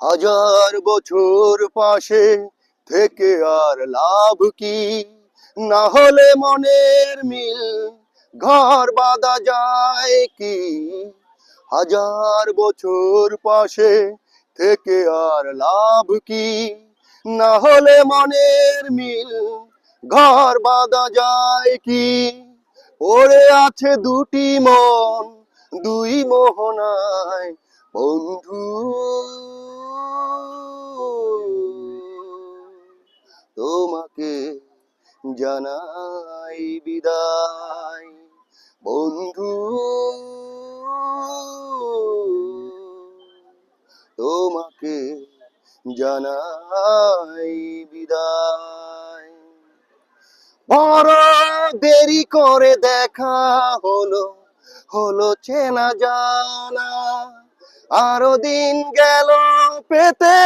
হাজার বছর পাশে থেকে আর লাভ কি? না হলে মনের মিল ঘর বাঁধা যায় কি? হাজার বছর পাশে থেকে আর লাভ কি? না হলে মনের মিল ঘর বাঁধা যায় কি? পড়ে আছে দুটি মন, দুই মোহনায়। বন্ধু জানাই বিদায়, বন্ধু। তোমাকে জানাই বিদায়। বড় দেরি করে দেখা হলো হলো চেনা জানা। আরও দিন গেল পেতে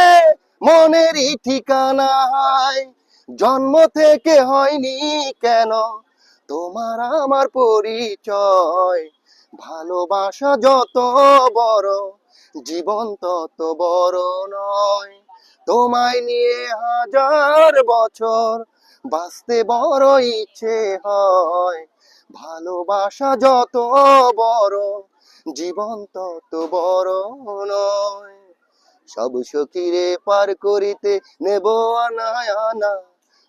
মনেরই ঠিকানায় জন্ম থেকে হয়নি কেন? তোমার আমার পরিচয়। ভালোবাসা যত বড়, জীবন তত বড় নয়। তোমায় নিয়ে হাজার বছর বাঁচতে বড় ইচ্ছে হয়। ভালোবাসা যত বড়, জীবন তত বড় নয়। সব সখীরে পার করিতে নেব আনা আনা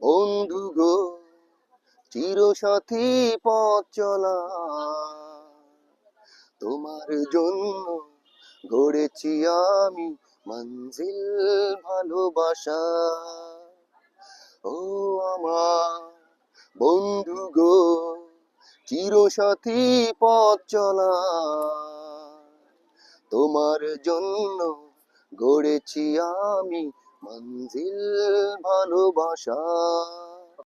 বন্ধু গো, চিরসাথী পথ চলা। তোমার জন্য গড়েছি আমি মঞ্জিল ভালোবাসা। ও আমার বন্ধু গো, চিরসাথী পথ চলা। তোমার জন্য গড়েছি আমি মঞ্জিল ভালোবাসা।